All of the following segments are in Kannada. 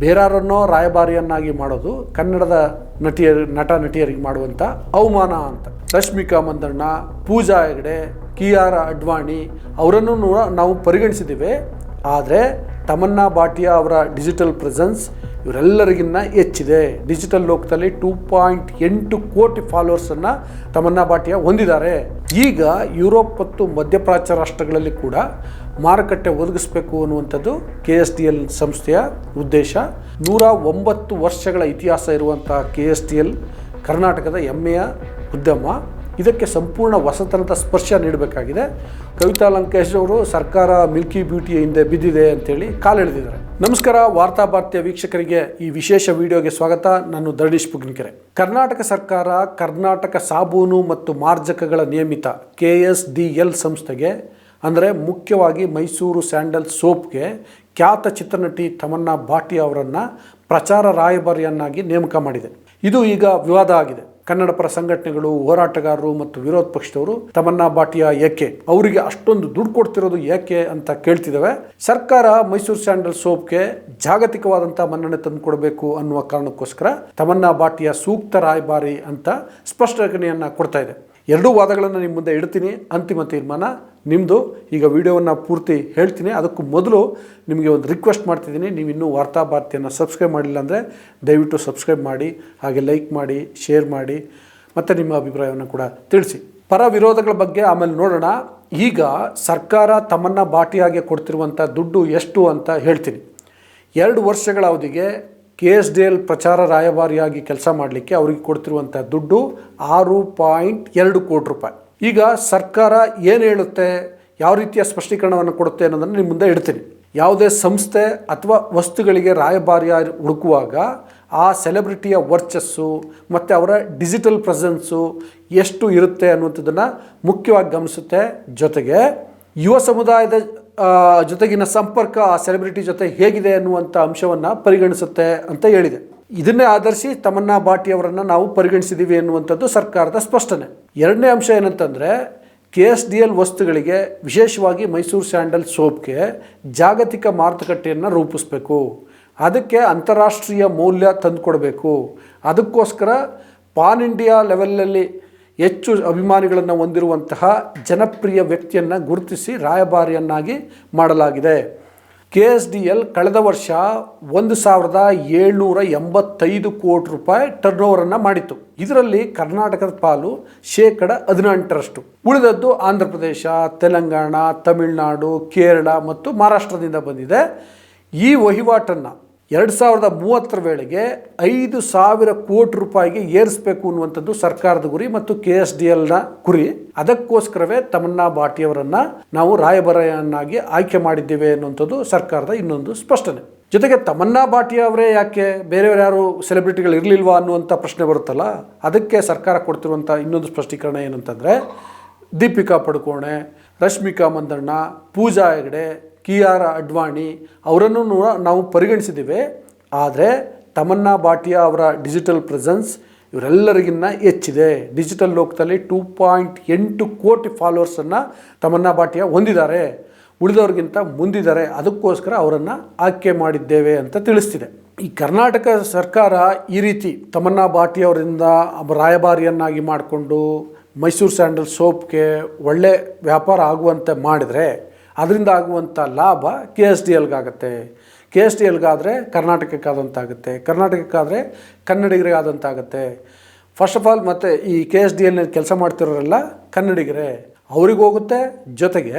ಬೇರಾರನ್ನೋ ರಾಯಭಾರಿಯನ್ನಾಗಿ ಮಾಡೋದು ಕನ್ನಡದ ನಟಿಯರ್ ನಟ ನಟಿಯರಿಗೆ ಮಾಡುವಂಥ ಅವಮಾನ ಅಂತ. ರಶ್ಮಿಕಾ ಮಂದಣ್ಣ, ಪೂಜಾ ಹೆಗಡೆ ಆರ್ ಅಡ್ವಾಣಿ ಅವರನ್ನು ನಾವು ಪರಿಗಣಿಸಿದ್ದೇವೆ. ಆದರೆ ತಮನ್ನಾ ಭಾಟಿಯಾ ಅವರ ಡಿಜಿಟಲ್ ಪ್ರೆಸೆನ್ಸ್ ಇವರೆಲ್ಲರಿಗಿನ್ನ ಹೆಚ್ಚಿದೆ. ಡಿಜಿಟಲ್ ಲೋಕದಲ್ಲಿ ಟೂ ಪಾಯಿಂಟ್ ಎಂಟು ಕೋಟಿ ಫಾಲೋವರ್ಸನ್ನು ತಮನ್ನಾ ಭಾಟಿಯಾ ಹೊಂದಿದ್ದಾರೆ. ಈಗ ಯುರೋಪ್ ಮತ್ತು ಮಧ್ಯಪ್ರಾಚ್ಯ ರಾಷ್ಟ್ರಗಳಲ್ಲಿ ಕೂಡ ಮಾರುಕಟ್ಟೆ ಒದಗಿಸಬೇಕು ಅನ್ನುವಂಥದ್ದು ಕೆ ಎಸ್ ಡಿ ಎಲ್ ಸಂಸ್ಥೆಯ ಉದ್ದೇಶ. ನೂರ ಒಂಬತ್ತು ವರ್ಷಗಳ ಇತಿಹಾಸ ಇರುವಂಥ ಕೆ ಎಸ್ ಡಿ ಎಲ್ ಕರ್ನಾಟಕದ ಹೆಮ್ಮೆಯ ಉದ್ಯಮ. ಇದಕ್ಕೆ ಸಂಪೂರ್ಣ ಹೊಸತನದ ಸ್ಪರ್ಶ ನೀಡಬೇಕಾಗಿದೆ. ಕವಿತಾ ಲಂಕೇಶ್ ಅವರು ಸರ್ಕಾರ ಮಿಲ್ಕಿ ಬ್ಯೂಟಿಯ ಹಿಂದೆ ಬಿದ್ದಿದೆ ಅಂತೇಳಿ ಕಾಲೆಳೆದಿದ್ದಾರೆ ನಮಸ್ಕಾರ, ವಾರ್ತಾ ಭಾರತೀಯ ವೀಕ್ಷಕರಿಗೆ. ಈ ವಿಶೇಷ ವಿಡಿಯೋಗೆ ಸ್ವಾಗತ. ನಾನು ದರ್ಡೀಶ್ ಪುಗ್ನಿಕೆರೆ. ಕರ್ನಾಟಕ ಸರ್ಕಾರ ಕರ್ನಾಟಕ ಸಾಬೂನು ಮತ್ತು ಮಾರ್ಜಕಗಳ ನಿಯಮಿತ ಕೆ ಎಸ್ ಡಿ ಎಲ್ ಸಂಸ್ಥೆಗೆ ಅಂದರೆ ಮುಖ್ಯವಾಗಿ ಮೈಸೂರು ಸ್ಯಾಂಡಲ್ ಸೋಪ್ಗೆ ಖ್ಯಾತ ಚಿತ್ರನಟಿ ತಮನ್ನಾ ಭಾಟಿ ಅವರನ್ನು ಪ್ರಚಾರ ರಾಯಭಾರಿಯನ್ನಾಗಿ ನೇಮಕ ಮಾಡಿದೆ. ಇದು ಈಗ ವಿವಾದ ಆಗಿದೆ. ಕನ್ನಡ ಪರ ಸಂಘಟನೆಗಳು, ಹೋರಾಟಗಾರರು ಮತ್ತು ವಿರೋಧ ಪಕ್ಷದವರು ತಮನ್ನಾ ಭಾಟಿಯಾ ಏಕೆ, ಅವರಿಗೆ ಅಷ್ಟೊಂದು ದುಡ್ಡು ಕೊಡ್ತಿರೋದು ಏಕೆ ಅಂತ ಕೇಳ್ತಿದ್ದಾವೆ ಸರ್ಕಾರ ಮೈಸೂರು ಸ್ಯಾಂಡಲ್ ಸೋಪ್ಗೆ ಜಾಗತಿಕವಾದಂಥ ಮನ್ನಣೆ ತಂದುಕೊಡಬೇಕು ಅನ್ನುವ ಕಾರಣಕ್ಕೋಸ್ಕರ ತಮನ್ನಾ ಭಾಟಿಯಾ ಸೂಕ್ತ ರಾಯಭಾರಿ ಅಂತ ಸ್ಪಷ್ಟನೆಯನ್ನು ಕೊಡ್ತಾ ಇದೆ. ಎರಡೂ ವಾದಗಳನ್ನು ನಿಮ್ಮ ಮುಂದೆ ಇಡ್ತೀನಿ. ಅಂತಿಮ ತೀರ್ಮಾನ ನಿಮ್ಮದು ಈಗ ವಿಡಿಯೋವನ್ನು ಪೂರ್ತಿ ಹೇಳ್ತೀನಿ. ಅದಕ್ಕೂ ಮೊದಲು ನಿಮಗೆ ಒಂದು ರಿಕ್ವೆಸ್ಟ್ ಮಾಡ್ತಿದ್ದೀನಿ. ನೀವು ಇನ್ನೂ ವಾರ್ತಾ ಭಾರತಿಯನ್ನು ಸಬ್ಸ್ಕ್ರೈಬ್ ಮಾಡಿಲ್ಲ ಅಂದರೆ ದಯವಿಟ್ಟು ಸಬ್ಸ್ಕ್ರೈಬ್ ಮಾಡಿ, ಹಾಗೆ ಲೈಕ್ ಮಾಡಿ ಶೇರ್ ಮಾಡಿ, ಮತ್ತು ನಿಮ್ಮ ಅಭಿಪ್ರಾಯವನ್ನು ಕೂಡ ತಿಳಿಸಿ. ಪರ ವಿರೋಧಗಳ ಬಗ್ಗೆ ಆಮೇಲೆ ನೋಡೋಣ. ಈಗ ಸರ್ಕಾರ ತಮ್ಮನ್ನು ಬಾಟಿಯಾಗೆ ಕೊಡ್ತಿರುವಂಥ ದುಡ್ಡು ಎಷ್ಟು ಅಂತ ಹೇಳ್ತೀನಿ. ಎರಡು ವರ್ಷಗಳ ಅವಧಿಗೆ ಕೆ ಎಸ್ ಡಿ ಎಲ್ ಪ್ರಚಾರ ರಾಯಭಾರಿಯಾಗಿ ಕೆಲಸ ಮಾಡಲಿಕ್ಕೆ ಅವರಿಗೆ ಕೊಡ್ತಿರುವಂಥ ದುಡ್ಡು ಆರು ಪಾಯಿಂಟ್ ಎರಡು ಕೋಟಿ ರೂಪಾಯಿ. ಈಗ ಸರ್ಕಾರ ಏನು ಹೇಳುತ್ತೆ, ಯಾವ ರೀತಿಯ ಸ್ಪಷ್ಟೀಕರಣವನ್ನು ಕೊಡುತ್ತೆ ಅನ್ನೋದನ್ನು ನಿಮ್ಮ ಮುಂದೆ ಇಡ್ತೀನಿ. ಯಾವುದೇ ಸಂಸ್ಥೆ ಅಥವಾ ವಸ್ತುಗಳಿಗೆ ರಾಯಭಾರಿಯ ಹುಡುಕುವಾಗ ಆ ಸೆಲೆಬ್ರಿಟಿಯ ವರ್ಚಸ್ಸು ಮತ್ತು ಅವರ ಡಿಜಿಟಲ್ ಪ್ರೆಸೆನ್ಸು ಎಷ್ಟು ಇರುತ್ತೆ ಅನ್ನುವಂಥದ್ದನ್ನು ಮುಖ್ಯವಾಗಿ ಗಮನಿಸುತ್ತೆ. ಜೊತೆಗೆ ಯುವ ಸಮುದಾಯದ ಜೊತೆಗಿನ ಸಂಪರ್ಕ, ಆ ಸೆಲೆಬ್ರಿಟಿ ಜೊತೆ ಹೇಗಿದೆ ಅನ್ನುವಂಥ ಅಂಶವನ್ನು ಪರಿಗಣಿಸುತ್ತೆ ಅಂತ ಹೇಳಿದೆ. ಇದನ್ನೇ ಆಧರಿಸಿ ತಮನ್ನಾ ಭಾಟಿ ಅವರನ್ನು ನಾವು ಪರಿಗಣಿಸಿದ್ದೀವಿ ಎನ್ನುವಂಥದ್ದು ಸರ್ಕಾರದ ಸ್ಪಷ್ಟನೆ. ಎರಡನೇ ಅಂಶ ಏನಂತಂದರೆ ಕೆ ಎಸ್ ಡಿ ಎಲ್ ವಸ್ತುಗಳಿಗೆ, ವಿಶೇಷವಾಗಿ ಮೈಸೂರು ಸ್ಯಾಂಡಲ್ ಸೋಪ್ಗೆ ಜಾಗತಿಕ ಮಾರುಕಟ್ಟೆಯನ್ನು ರೂಪಿಸಬೇಕು. ಅದಕ್ಕೆ ಅಂತಾರಾಷ್ಟ್ರೀಯ ಮೌಲ್ಯ ತಂದುಕೊಡಬೇಕು. ಅದಕ್ಕೋಸ್ಕರ ಪಾನ್ ಇಂಡಿಯಾ ಲೆವೆಲಲ್ಲಿ ಹೆಚ್ಚು ಅಭಿಮಾನಿಗಳನ್ನು ಹೊಂದಿರುವಂತಹ ಜನಪ್ರಿಯ ವ್ಯಕ್ತಿಯನ್ನು ಗುರುತಿಸಿ ರಾಯಭಾರಿಯನ್ನಾಗಿ ಮಾಡಲಾಗಿದೆ. ಕೆ ಎಸ್ ಡಿ ಎಲ್ ಕಳೆದ ವರ್ಷ ಒಂದು ಸಾವಿರದ ಏಳ್ನೂರ ಎಂಬತ್ತೈದು ಕೋಟಿ ರೂಪಾಯಿ ಟರ್ನ್ ಓವರನ್ನು ಮಾಡಿತ್ತು. ಇದರಲ್ಲಿ ಕರ್ನಾಟಕದ ಪಾಲು ಶೇಕಡ ಹದಿನೆಂಟರಷ್ಟು. ಉಳಿದದ್ದು ಆಂಧ್ರ ಪ್ರದೇಶ ತೆಲಂಗಾಣ, ತಮಿಳುನಾಡು, ಕೇರಳ ಮತ್ತು ಮಹಾರಾಷ್ಟ್ರದಿಂದ ಬಂದಿದೆ. ಈ ವಹಿವಾಟನ್ನು ಎರಡು ಸಾವಿರದ ಮೂವತ್ತರ ವೇಳೆಗೆ ಐದು ಸಾವಿರ ಕೋಟಿ ರೂಪಾಯಿಗೆ ಏರಿಸಬೇಕು ಅನ್ನುವಂಥದ್ದು ಸರ್ಕಾರದ ಗುರಿ ಮತ್ತು ಕೆ ಎಸ್ ಡಿ ಎಲ್ನ ಗುರಿ. ಅದಕ್ಕೋಸ್ಕರವೇ ತಮನ್ನಾ ಭಾಟಿಯವರನ್ನು ನಾವು ರಾಯಭಾರಿಯನ್ನಾಗಿ ಆಯ್ಕೆ ಮಾಡಿದ್ದೇವೆ ಅನ್ನುವಂಥದ್ದು ಸರ್ಕಾರದ ಇನ್ನೊಂದು ಸ್ಪಷ್ಟನೆ. ಜೊತೆಗೆ ತಮನ್ನಾ ಭಾಟಿಯವರೇ ಯಾಕೆ ಬೇರೆಯವರು ಯಾರು ಸೆಲೆಬ್ರಿಟಿಗಳು ಇರಲಿಲ್ವಾ ಅನ್ನುವಂಥ ಪ್ರಶ್ನೆ ಬರುತ್ತಲ್ಲ, ಅದಕ್ಕೆ ಸರ್ಕಾರ ಕೊಡ್ತಿರುವಂಥ ಇನ್ನೊಂದು ಸ್ಪಷ್ಟೀಕರಣ ಏನಂತಂದರೆ ದೀಪಿಕಾ ಪಡುಕೋಣೆ, ರಶ್ಮಿಕಾ ಮಂದಣ್ಣ, ಪೂಜಾ ಹೆಗಡೆ ಕಿಯಾರ ಅಡ್ವಾಣಿ ಅವರನ್ನು ನಾವು ಪರಿಗಣಿಸಿದ್ದೇವೆ. ಆದರೆ ತಮನ್ನಾ ಭಾಟಿಯಾ ಅವರ ಡಿಜಿಟಲ್ ಪ್ರೆಸೆನ್ಸ್ ಇವರೆಲ್ಲರಿಗಿನ್ನ ಹೆಚ್ಚಿದೆ. ಡಿಜಿಟಲ್ ಲೋಕದಲ್ಲಿ ಟೂ ಪಾಯಿಂಟ್ ಎಂಟು ಕೋಟಿ ಫಾಲೋವರ್ಸನ್ನು ತಮನ್ನಾ ಭಾಟಿಯಾ ಹೊಂದಿದ್ದಾರೆ. ಉಳಿದವ್ರಿಗಿಂತ ಮುಂದಿದ್ದಾರೆ. ಅದಕ್ಕೋಸ್ಕರ ಅವರನ್ನು ಆಯ್ಕೆ ಮಾಡಿದ್ದೇವೆ ಅಂತ ತಿಳಿಸ್ತಿದೆ. ಈ ಕರ್ನಾಟಕ ಸರ್ಕಾರ ಈ ರೀತಿ ತಮನ್ನಾ ಭಾಟಿಯವರಿಂದ ರಾಯಭಾರಿಯನ್ನಾಗಿ ಮಾಡಿಕೊಂಡು ಮೈಸೂರು ಸ್ಯಾಂಡಲ್ ಸೋಪ್ಗೆ ಒಳ್ಳೆ ವ್ಯಾಪಾರ ಆಗುವಂತೆ ಮಾಡಿದರೆ ಅದರಿಂದ ಆಗುವಂಥ ಲಾಭ ಕೆ ಎಸ್ ಡಿ ಎಲ್ಗಾಗುತ್ತೆ ಕೆ ಎಸ್ ಡಿ ಎಲ್ಗಾದರೆ ಕರ್ನಾಟಕಕ್ಕಾದಂತಾಗುತ್ತೆ. ಕರ್ನಾಟಕಕ್ಕಾದರೆ ಕನ್ನಡಿಗರಿಗಾದಂತಾಗುತ್ತೆ. ಫಸ್ಟ್ ಆಫ್ ಆಲ್ ಮತ್ತು ಈ ಕೆ ಎಸ್ ಡಿ ಎಲ್ ಕೆಲಸ ಮಾಡ್ತಿರೋರೆಲ್ಲ ಕನ್ನಡಿಗರೇ. ಹೋಗುತ್ತೆ. ಜೊತೆಗೆ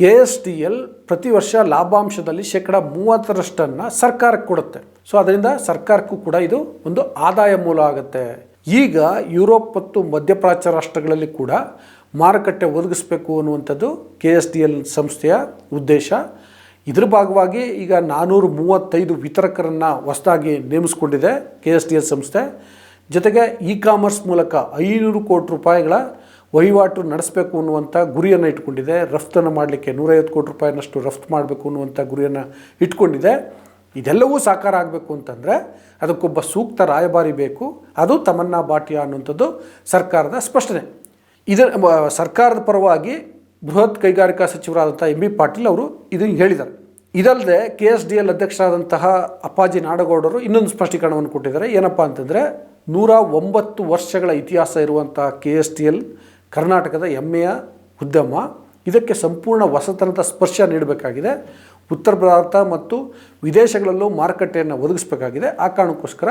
ಕೆ ಎಸ್ ಡಿ ಎಲ್ ಪ್ರತಿ ವರ್ಷ ಲಾಭಾಂಶದಲ್ಲಿ ಶೇಕಡ ಮೂವತ್ತರಷ್ಟನ್ನು ಸರ್ಕಾರಕ್ಕೆ ಕೊಡುತ್ತೆ. ಸೊ ಅದರಿಂದ ಸರ್ಕಾರಕ್ಕೂ ಕೂಡ ಇದು ಒಂದು ಆದಾಯ ಮೂಲ ಆಗುತ್ತೆ. ಈಗ ಯುರೋಪ್ ಮತ್ತು ಮಧ್ಯಪ್ರಾಚ್ಯ ರಾಷ್ಟ್ರಗಳಲ್ಲಿ ಕೂಡ ಮಾರುಕಟ್ಟೆ ಒದಗಿಸಬೇಕು ಅನ್ನುವಂಥದ್ದು ಕೆ ಎಸ್ ಡಿ ಎಲ್ ಸಂಸ್ಥೆಯ ಉದ್ದೇಶ. ಇದರ ಭಾಗವಾಗಿ ಈಗ ನಾನ್ನೂರು ಮೂವತ್ತೈದು ವಿತರಕರನ್ನು ಹೊಸದಾಗಿ ನೇಮಿಸ್ಕೊಂಡಿದೆ ಕೆ ಎಸ್ ಡಿ ಎಲ್ ಸಂಸ್ಥೆ. ಜೊತೆಗೆ ಇ ಕಾಮರ್ಸ್ ಮೂಲಕ ಐನೂರು ಕೋಟಿ ರೂಪಾಯಿಗಳ ವಹಿವಾಟು ನಡೆಸಬೇಕು ಅನ್ನುವಂಥ ಗುರಿಯನ್ನು ಇಟ್ಕೊಂಡಿದೆ. ರಫ್ತನ್ನು ಮಾಡಲಿಕ್ಕೆ ನೂರೈವತ್ತು ಕೋಟಿ ರೂಪಾಯಿನಷ್ಟು ರಫ್ತು ಮಾಡಬೇಕು ಅನ್ನುವಂಥ ಗುರಿಯನ್ನು ಇಟ್ಕೊಂಡಿದೆ. ಇದೆಲ್ಲವೂ ಸಾಕಾರ ಆಗಬೇಕು ಅಂತಂದರೆ ಅದಕ್ಕೊಬ್ಬ ಸೂಕ್ತ ರಾಯಭಾರಿ ಬೇಕು. ಅದು ತಮನ್ನಾ ಭಾಟಿಯಾ ಅನ್ನುವಂಥದ್ದು ಸರ್ಕಾರದ ಸ್ಪಷ್ಟನೆ. ಇದರ ಸರ್ಕಾರದ ಪರವಾಗಿ ಬೃಹತ್ ಕೈಗಾರಿಕಾ ಸಚಿವರಾದಂಥ ಎಂ ಬಿ ಪಾಟೀಲ್ ಅವರು ಇದನ್ನು ಹೇಳಿದ್ದಾರೆ. ಇದಲ್ಲದೆ ಕೆ ಎಸ್ ಡಿ ಎಲ್ ಅಧ್ಯಕ್ಷರಾದಂತಹ ಅಪ್ಪಾಜಿ ನಾಡಗೌಡರು ಇನ್ನೊಂದು ಸ್ಪಷ್ಟೀಕರಣವನ್ನು ಕೊಟ್ಟಿದ್ದಾರೆ. ಏನಪ್ಪ ಅಂತಂದರೆ ನೂರ ಒಂಬತ್ತು ವರ್ಷಗಳ ಇತಿಹಾಸ ಇರುವಂತಹ ಕೆ ಎಸ್ ಡಿ ಎಲ್ ಕರ್ನಾಟಕದ ಹೆಮ್ಮೆಯ ಉದ್ಯಮ. ಇದಕ್ಕೆ ಸಂಪೂರ್ಣ ಹೊಸತನದ ಸ್ಪರ್ಶ ನೀಡಬೇಕಾಗಿದೆ. ಉತ್ತರ ಭಾರತ ಮತ್ತು ವಿದೇಶಗಳಲ್ಲೂ ಮಾರುಕಟ್ಟೆಯನ್ನು ಒದಗಿಸಬೇಕಾಗಿದೆ. ಆ ಕಾರಣಕ್ಕೋಸ್ಕರ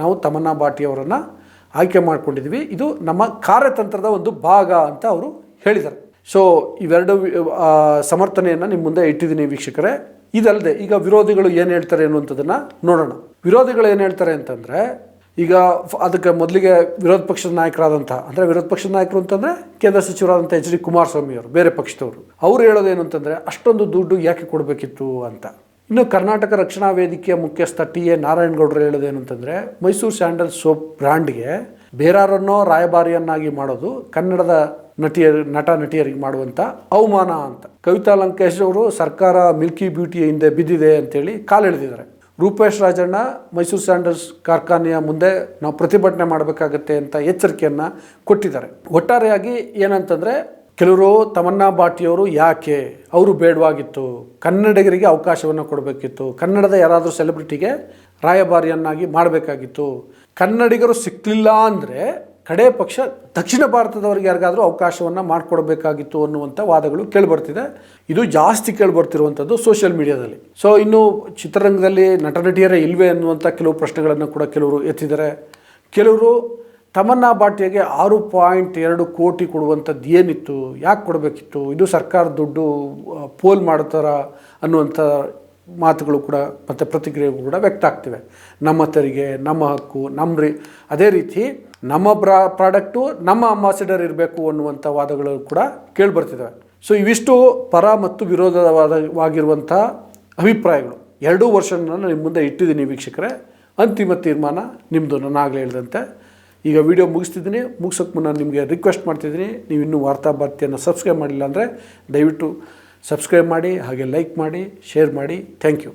ನಾವು ತಮನ್ನಾ ಭಾಟಿಯವರನ್ನು ಆಯ್ಕೆ ಮಾಡಿಕೊಂಡಿದ್ವಿ. ಇದು ನಮ್ಮ ಕಾರ್ಯತಂತ್ರದ ಒಂದು ಭಾಗ ಅಂತ ಅವರು ಹೇಳಿದ್ದಾರೆ ಸೊ ಇವೆರಡು ಸಮರ್ಥನೆಯನ್ನು ನಿಮ್ಮ ಮುಂದೆ ಇಟ್ಟಿದ್ದೀನಿ ವೀಕ್ಷಕರೇ. ಇದಲ್ಲದೆ ಈಗ ವಿರೋಧಿಗಳು ಏನು ಹೇಳ್ತಾರೆ ಅನ್ನುವಂಥದ್ದನ್ನು ನೋಡೋಣ. ವಿರೋಧಿಗಳು ಏನು ಹೇಳ್ತಾರೆ ಅಂತಂದರೆ ಈಗ ಅದಕ್ಕೆ ಮೊದಲಿಗೆ ವಿರೋಧ ಪಕ್ಷದ ನಾಯಕರಾದಂಥ, ಅಂದರೆ ವಿರೋಧ ಪಕ್ಷದ ನಾಯಕರು ಅಂತಂದರೆ ಕೇಂದ್ರ ಸಚಿವರಾದಂಥ ಎಚ್ ಡಿ ಕುಮಾರಸ್ವಾಮಿ ಅವರು, ಬೇರೆ ಪಕ್ಷದವರು. ಅವ್ರು ಹೇಳೋದೇನು ಅಂತಂದರೆ ಅಷ್ಟೊಂದು ದುಡ್ಡು ಯಾಕೆ ಕೊಡಬೇಕಿತ್ತು ಅಂತ. ಇನ್ನು ಕರ್ನಾಟಕ ರಕ್ಷಣಾ ವೇದಿಕೆಯ ಮುಖ್ಯಸ್ಥ ಟಿ ಎ ನಾರಾಯಣಗೌಡರು ಹೇಳೋದೇನು ಅಂತಂದರೆ ಮೈಸೂರು ಸ್ಯಾಂಡಲ್ ಸೋಪ್ ಬ್ರ್ಯಾಂಡ್ಗೆ ಬೇರಾರನ್ನೋ ರಾಯಭಾರಿಯನ್ನಾಗಿ ಮಾಡೋದು ಕನ್ನಡದ ನಟಿಯರ್, ನಟ ನಟಿಯರಿಗೆ ಮಾಡುವಂಥ ಅವಮಾನ ಅಂತ. ಕವಿತಾ ಲಂಕೇಶ್ ಅವರು ಸರ್ಕಾರ ಮಿಲ್ಕಿ ಬ್ಯೂಟಿಯ ಹಿಂದೆ ಬಿದ್ದಿದೆ ಅಂತೇಳಿ ಕಾಲೆಳೆದಿದ್ದಾರೆ. ರೂಪೇಶ್ ರಾಜಣ್ಣ, ಮೈಸೂರು ಸ್ಯಾಂಡಲ್ಸ್ ಕಾರ್ಖಾನೆಯ ಮುಂದೆ ನಾವು ಪ್ರತಿಭಟನೆ ಮಾಡಬೇಕಾಗತ್ತೆ ಅಂತ ಎಚ್ಚರಿಕೆಯನ್ನು ಕೊಟ್ಟಿದ್ದಾರೆ. ಒಟ್ಟಾರೆಯಾಗಿ ಏನಂತಂದರೆ, ಕೆಲವರು ತಮನ್ನಾ ಬಾಟಿಯವರು ಯಾಕೆ ಅವರು ಬೇಡವಾಗಿತ್ತು, ಕನ್ನಡಿಗರಿಗೆ ಅವಕಾಶವನ್ನು ಕೊಡಬೇಕಿತ್ತು, ಕನ್ನಡದ ಯಾರಾದರೂ ಸೆಲೆಬ್ರಿಟಿಗೆ ರಾಯಭಾರಿಯನ್ನಾಗಿ ಮಾಡಬೇಕಾಗಿತ್ತು, ಕನ್ನಡಿಗರು ಸಿಕ್ಕಲಿಲ್ಲ ಅಂದರೆ ಕಡೇ ಪಕ್ಷ ದಕ್ಷಿಣ ಭಾರತದವರಿಗೆ ಯಾರಿಗಾದರೂ ಅವಕಾಶವನ್ನು ಮಾಡಿಕೊಡಬೇಕಾಗಿತ್ತು ಅನ್ನುವಂಥ ವಾದಗಳು ಕೇಳಿಬರ್ತಿದೆ. ಇದು ಜಾಸ್ತಿ ಕೇಳಿಬರ್ತಿರುವಂಥದ್ದು ಸೋಷಿಯಲ್ ಮೀಡಿಯಾದಲ್ಲಿ ಸೊ ಇನ್ನು ಚಿತ್ರರಂಗದಲ್ಲಿ ನಟ ನಟಿಯರೇ ಇಲ್ವೇ ಅನ್ನುವಂಥ ಕೆಲವು ಪ್ರಶ್ನೆಗಳನ್ನು ಕೂಡ ಕೆಲವರು ಎತ್ತಿದ್ದಾರೆ. ಕೆಲವರು ತಮನ್ನಾ ಭಾಟಿಯಾಗೆ ಆರು ಪಾಯಿಂಟ್ ಎರಡು ಕೋಟಿ ಕೊಡುವಂಥದ್ದು ಏನಿತ್ತು? ಯಾಕೆ ಕೊಡಬೇಕಿತ್ತು? ಇದು ಸರ್ಕಾರ ದುಡ್ಡು ಪೋಲ್ ಮಾಡ್ತಾರ ಅನ್ನುವಂಥ ಮಾತುಗಳು ಕೂಡ ಮತ್ತು ಪ್ರತಿಕ್ರಿಯೆಗಳು ಕೂಡ ವ್ಯಕ್ತ ಆಗ್ತಿವೆ. ನಮ್ಮ ತೆರಿಗೆ, ನಮ್ಮ ಹಕ್ಕು, ನಮ್ಮ ರೀ, ಅದೇ ರೀತಿ ನಮ್ಮ ಬ್ರಾ, ಪ್ರಾಡಕ್ಟು ನಮ್ಮ ಅಂಬಾಸಿಡರ್ ಇರಬೇಕು ಅನ್ನುವಂಥ ವಾದಗಳು ಕೂಡ ಕೇಳಿಬರ್ತಿದ್ದಾವೆ ಸೊ ಇವಿಷ್ಟು ಪರ ಮತ್ತು ವಿರೋಧವಾದವಾಗಿರುವಂಥ ಅಭಿಪ್ರಾಯಗಳು. ಎರಡೂ ವರ್ಷನ ನಿಮ್ಮ ಮುಂದೆ ಇಟ್ಟಿದ್ದೀನಿ ವೀಕ್ಷಕರೇ. ಅಂತಿಮ ತೀರ್ಮಾನ ನಿಮ್ಮದು ನಾನಾಗಲೇ ಹೇಳಿದಂತೆ. ಈಗ ವಿಡಿಯೋ ಮುಗಿಸ್ತಿದ್ದೀನಿ. ಮುಗಿಸೋಕ್ಕೆ ಮುನ್ನ ನಿಮಗೆ ರಿಕ್ವೆಸ್ಟ್ ಮಾಡ್ತಿದ್ದೀನಿ. ನೀವು ಇನ್ನೂ ವಾರ್ತಾ ಭಾರತಿಯನ್ನು ಸಬ್ಸ್ಕ್ರೈಬ್ ಮಾಡಿಲ್ಲ ಅಂದರೆ ದಯವಿಟ್ಟು ಸಬ್ಸ್ಕ್ರೈಬ್ ಮಾಡಿ ಹಾಗೆ ಲೈಕ್ ಮಾಡಿ ಶೇರ್ ಮಾಡಿ. Thank you.